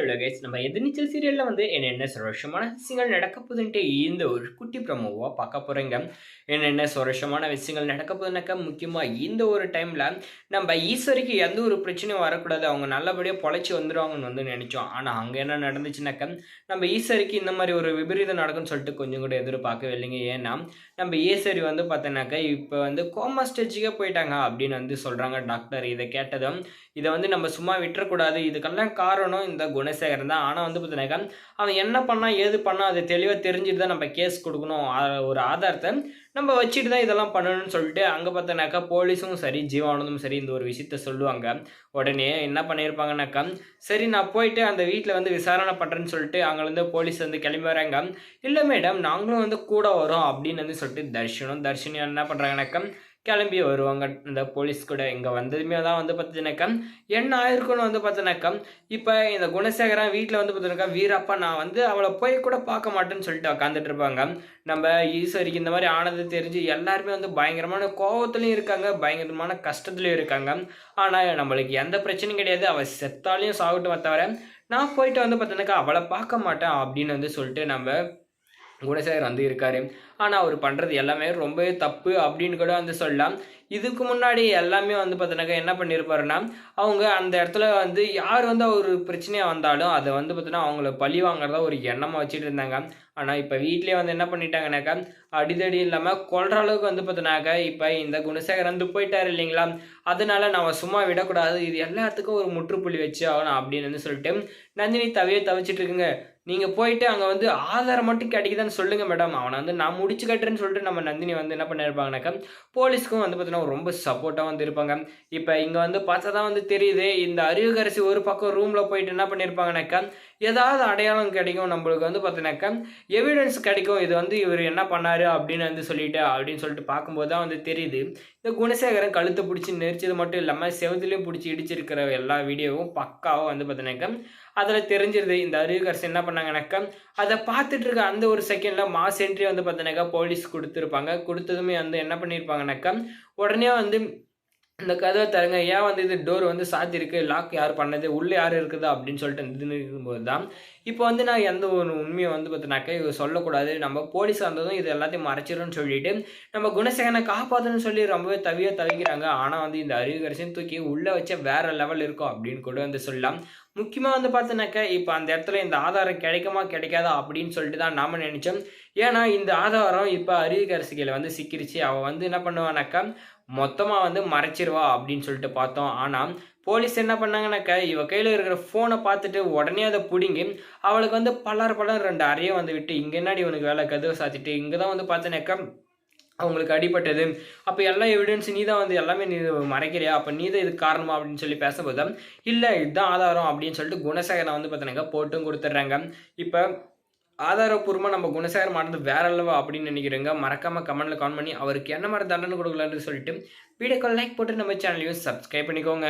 Hello guys நம்ம எதிர்நீச்சல் சீரியலில் வந்து என்னென்ன சுரோஷமான விஷயங்கள் நடக்க போகுதுன்ட்டு இந்த ஒரு குட்டி ப்ரமோவாக பார்க்க போகிறேங்க என்னென்ன சுரோஷமான விஷயங்கள் நடக்க போகுதுனாக்கா முக்கியமாக இந்த ஒரு டைமில் நம்ம ஈஸ்வரிக்கு எந்த ஒரு பிரச்சனையும் வரக்கூடாது. அவங்க நல்லபடியாக பொழைச்சி வந்துடுவாங்கன்னு வந்து நினச்சோம். ஆனால் அங்கே என்ன நடந்துச்சுனாக்கா நம்ம ஈஸ்வரிக்கு இந்த மாதிரி ஒரு விபரீதம் நடக்கும்னு சொல்லிட்டு கொஞ்சம் கூட எதிர்பார்க்கவே இல்லைங்க. ஏன்னா நம்ம ஈஸ்வரி வந்து பார்த்தோன்னாக்கா இப்போ வந்து கோமா ஸ்டேஜுக்கே போயிட்டாங்க அப்படின்னு வந்து சொல்கிறாங்க டாக்டர். இதை கேட்டதும் இதை வந்து நம்ம சும்மா விட்டுறக்கூடாது. இதுக்கெல்லாம் காரணம் இந்த குணசேகரன் தான். ஆனால் வந்து பார்த்தீங்கன்னாக்கா அவன் என்ன பண்ணால் ஏது பண்ணால் அது தெளிவாக தெரிஞ்சுட்டு தான் நம்ம கேஸ் கொடுக்கணும். ஒரு ஆதாரத்தை நம்ம வச்சுட்டு தான் இதெல்லாம் பண்ணணும்னு சொல்லிட்டு அங்கே பார்த்தோன்னாக்கா போலீஸும் சரி ஜீவானந்தும் சரி இந்த ஒரு விஷயத்த சொல்லுவாங்க. உடனே என்ன பண்ணியிருப்பாங்கனாக்கா சரி நான் போயிட்டு அந்த வீட்டில் வந்து விசாரணை பண்ணுறேன்னு சொல்லிட்டு அங்கேருந்து போலீஸ் வந்து கிளம்பி வராங்க. இல்லை மேடம் நாங்களும் வந்து கூட வரோம் அப்படின்னு வந்து சொல்லிட்டு தர்ஷனும் தர்ஷினியும் என்ன பண்ணுறாங்கனாக்கா கிளம்பி வருவாங்க. இந்த போலீஸ் கூட இங்கே வந்ததுமே தான் வந்து பார்த்தீங்கன்னாக்கா என்ன ஆயிருக்குன்னு வந்து பார்த்தீங்கன்னாக்கா இப்போ இந்த குணசேகரன் வீட்டில் வந்து பார்த்தீங்கன்னாக்கா வீரப்பா நான் வந்து அவளை போய் கூட பார்க்க மாட்டேன்னு சொல்லிட்டு உட்காந்துட்டு இருப்பாங்க. நம்ம ஈஸ்வரிக்கு இந்த மாதிரி ஆனது தெரிஞ்சு எல்லாருமே வந்து பயங்கரமான கோபத்துலையும் இருக்காங்க பயங்கரமான கஷ்டத்துலையும் இருக்காங்க. ஆனால் நம்மளுக்கு எந்த பிரச்சனையும் கிடையாது. அவள் செத்தாலையும் சாகட்டும் தவிர நான் போயிட்டு வந்து பார்த்தீங்கன்னாக்கா அவளை பார்க்க மாட்டேன் அப்படின்னு வந்து சொல்லிட்டு நம்ம குணசேகர் வந்து இருக்காரு. ஆனால் அவர் பண்ணுறது எல்லாமே ரொம்பவே தப்பு அப்படின்னு கூட வந்து சொல்லலாம். இதுக்கு முன்னாடி எல்லாமே வந்து பார்த்தீங்கன்னாக்கா என்ன பண்ணியிருப்பாருன்னா அவங்க அந்த இடத்துல வந்து யார் வந்து ஒரு பிரச்சனையாக வந்தாலும் அதை வந்து பார்த்தீங்கன்னா அவங்கள பழி வாங்குறதா ஒரு எண்ணமாக வச்சுட்டு இருந்தாங்க. ஆனால் இப்போ வீட்லேயே வந்து என்ன பண்ணிட்டாங்கனாக்கா அடிதடி இல்லாமல் கொள்ற அளவுக்கு வந்து பார்த்தீங்கன்னாக்கா இப்போ இந்த குணசேகர் வந்து போயிட்டார் இல்லைங்களா? அதனால நம்ம சும்மா விடக்கூடாது. இது எல்லாத்துக்கும் ஒரு முற்றுப்புள்ளி வச்சு ஆகணும் அப்படின்னு வந்து சொல்லிட்டு நந்தினி தவிய தவிச்சிட்டு இருக்குங்க. நீங்கள் போயிட்டு அங்கே வந்து ஆதாரம் மட்டும் கிடைக்குதான்னு சொல்லுங்கள் மேடம். அவனை வந்து நான் முடிச்சு கட்டுறேன்னு சொல்லிட்டு நம்ம நந்தினி வந்து என்ன பண்ணியிருப்பாங்கனாக்கா போலீஸ்க்கும் வந்து பார்த்தீங்கன்னா ரொம்ப சப்போர்ட்டாக வந்து இருப்பாங்க. இப்போ இங்கே வந்து பார்த்தா தான் வந்து தெரியுது இந்த அறிவுக்கரசி ஒரு பக்கம் ரூமில் போயிட்டு என்ன பண்ணியிருப்பாங்கனாக்கா ஏதாவது அடையாளம் கிடைக்கும் நம்மளுக்கு வந்து பார்த்தீங்கன்னாக்கா எவிடன்ஸ் கிடைக்கும் இது வந்து இவர் என்ன பண்ணார் அப்படின்னு வந்து சொல்லிட்டு அப்படின்னு சொல்லிட்டு பார்க்கும்போது தான் வந்து தெரியுது. இந்த குணசேகரன் கழுத்தை பிடிச்சி நெரிச்சது மட்டும் இல்லாமல் செவத்துலேயும் பிடிச்சி இடிச்சிருக்கிற எல்லா வீடியோவும் பக்காவாக வந்து பார்த்தீங்கன்னாக்கா அதில் தெரிஞ்சிருது. இந்த அறிவுக்கரசு என்ன பண்ணாங்கனாக்கா அதை பார்த்துட்டு இருக்க அந்த ஒரு செகண்டில் மாஸ் என்ட்ரி வந்து பார்த்தீங்கன்னாக்கா போலீஸ் கொடுத்துருப்பாங்க. கொடுத்ததுமே வந்து என்ன பண்ணியிருப்பாங்கனாக்கா உடனே வந்து இந்த கதவை தருங்க. ஏன் வந்து இது டோர் வந்து சாத்திருக்கு லாக் யார் பண்ணது? உள்ளே யார் இருக்குது? அப்படின்னு சொல்லிட்டு இருக்கும்போது தான் இப்போ வந்து நான் எந்த ஒரு உண்மையை வந்து பார்த்தினாக்கா இவ சொல்லக்கூடாது. நம்ம போலீஸ் வந்ததும் இது எல்லாத்தையும் மறைச்சிடும்னு சொல்லிட்டு நம்ம குணசேகனை காப்பாற்றணும்னு சொல்லி ரொம்பவே தவியாக தவிக்கிறாங்க. ஆனால் வந்து இந்த அறிவுகரசையும் தூக்கி உள்ளே வச்ச வேற லெவல் இருக்கும் அப்படின்னு கூட வந்து சொல்லலாம். முக்கியமாக வந்து பார்த்தோன்னாக்கா இப்போ அந்த இடத்துல இந்த ஆதாரம் கிடைக்குமா கிடைக்காதா அப்படின்னு சொல்லிட்டு தான் நாம் நினைச்சோம். ஏன்னா இந்த ஆதாரம் இப்போ அறிவுக்கரசிகளை வந்து சிக்கிருச்சு. அவள் வந்து என்ன பண்ணுவானாக்கா மொத்தமாக வந்து மறைச்சிருவா அப்படின்னு சொல்லிட்டு பார்த்தோம். ஆனால் போலீஸ் என்ன பண்ணாங்கனாக்கா இவ கையில் இருக்கிற ஃபோனை பார்த்துட்டு உடனே அதை பிடுங்கி அவளுக்கு வந்து பலர் பலர் ரெண்டு அறையை வந்து விட்டு இங்கே என்னடி உனக்கு வேலை? கதவை சாத்திட்டு இங்கே தான் வந்து பார்த்தேனாக்கா அவங்களுக்கு அடிபட்டது. அப்போ எல்லா எவிடன்ஸ் நீ தான் வந்து எல்லாமே நீ மறைக்கிறியா? அப்போ நீ தான் இதுக்கு காரணமா? அப்படின்னு சொல்லி பேசும்போது இல்லை இதுதான் ஆதாரம் அப்படின்னு சொல்லிட்டு குணசேகரனை வந்து பார்த்தோன்னாக்கா போட்டும் கொடுத்துட்றாங்க. இப்போ ஆதாரப்பூர்வமாக நம்ம குணசேகரம் ஆனது வேற அளவு அப்படின்னு நினைக்கிறேங்க மறக்காமல் கமெண்டில் கமெண்ட் பண்ணி அவருக்கு என்ன மாதிரி தண்டனை கொடுக்கலான்னு சொல்லிட்டு வீடியோக்கு லைக் போட்டு நம்ம சேனலையும் சப்ஸ்கிரைப் பண்ணிக்கோங்க.